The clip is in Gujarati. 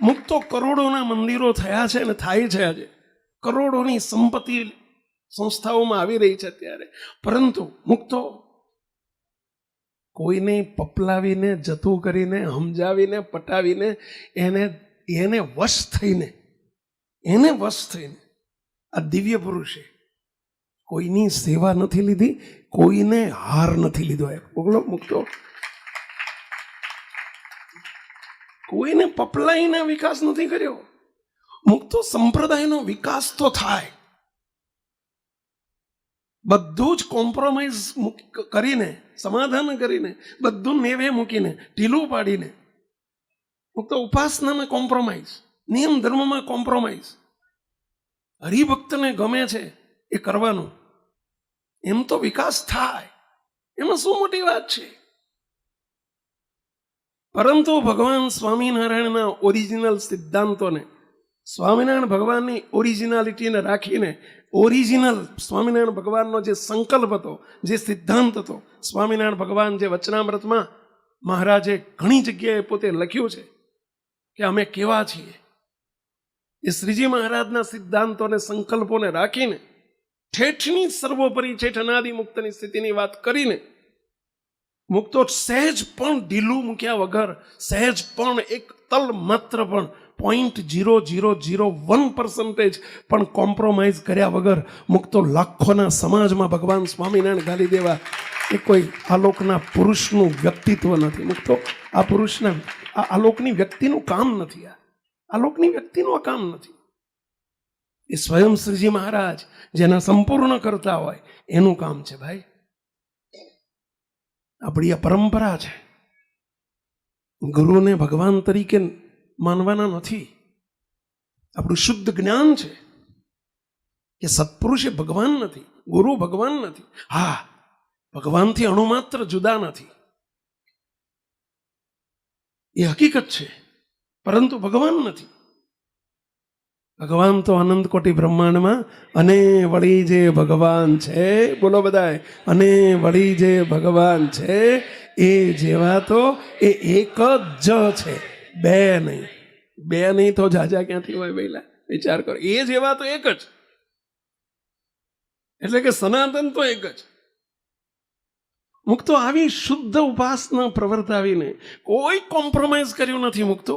મુક્તો કરોડોના મંદિરો થયા છે અને થાય છે આજે. કરોડોની સંપત્તિ સંસ્થાઓમાં આવી રહી છે અત્યારે. પરંતુ મુક્તો કોઈને પપલાવીને જતું કરીને સમજાવીને પટાવીને, એને એને વશ થઈને, એને વશ થઈને, આ દિવ્ય પુરુષે કોઈની સેવા નથી લીધી, કોઈને હાર નથી લીધો. એ બોલો મુક્તો. કોઈને પપલાઈને વિકાસ નથી કર્યો. મુક્તો સંપ્રદાયનો વિકાસ તો થાય. બધું જ કોમ્પ્રોમાઇઝ કરીને, સમાધાન કરીને, બધું નેવે મૂકીને, ઢીલું પાડીને. મુક્ત ઉપાસનામાં કોમ્પ્રોમાઇઝ, નિયમ ધર્મમાં કોમ્પ્રોમાઇઝ. હરિભક્તને ગમે છે એ કરવાનું. એમ તો વિકાસ થાય. એમાં શું મોટી વાત છે? પરંતુ ભગવાન સ્વામિનારાયણના ઓરિજિનલ સિદ્ધાંતોને, સ્વામિનારાયણ ભગવાનની ઓરિજિનાલિટીને રાખીને ઓરિજિનલ સ્વામિનારાયણ ભગવાનનો જે સંકલ્પ હતો, જે સિદ્ધાંત હતો, સ્વામિનારાયણ ભગવાન જે વચનામૃતમાં મહારાજે ઘણી જગ્યાએ પોતે લખ્યું છે કે અમે કેવા છીએ. એ શ્રીજી મહારાજના સિદ્ધાંતોને, સંકલ્પોને રાખીને, ઠેઠની સર્વોપરી ઠેઠ અનાદિ મુક્તની સ્થિતિની વાત કરીને મુક્તો સહેજ પણ ઢીલું મૂક્યા વગર, સહેજ પણ એક તલ માત્ર પણ point zero zero zero one percentage પણ કોમ્પ્રોમાઇઝ કર્યા વગર મુક્તો લાખોના સમાજમાં ભગવાન સ્વામિનારાયણ ગાલી દેવા એ કોઈ આલોકના પુરુષનું વ્યક્તિત્વ નથી. મુક્તો, આ પુરુષના, આ આલોકની વ્યક્તિનું કામ નથી આ. આલોકની વ્યક્તિનું આ કામ નથી. એ સ્વયં શ્રીજી મહારાજ જેના સંપૂર્ણ કરતા હોય, એનું કામ છે ભાઈ. આપણી આ પરંપરા છે. ગુરુને ભગવાન તરીકે માનવાના નથી. આપણું શુદ્ધ જ્ઞાન છે કે સત્પુરુષ એ ભગવાન નથી, ગુરુ ભગવાન નથી. હા, ભગવાનથી અણુમાત્ર જુદા નથી. એ હકીકત છે. પરંતુ ભગવાન નથી. ભગવાન તો અનંત કોટી બ્રહ્માંડમાં. અને વળી જે ભગવાન છે, બોલો બધાય. અને વળી જે ભગવાન છે, એ જેવા તો એ એક જ છે. બે નહીં. બે નહીં તો જાજા ક્યાંથી હોય પહેલા વિચાર કરો. એ જેવા તો એક જ. એટલે કે સનાતન તો એક જ. મુક્તો આવી શુદ્ધ ઉપાસના પ્રવર્તાવીને કોઈ કોમ્પ્રોમાઇઝ કર્યું નથી મુક્તો.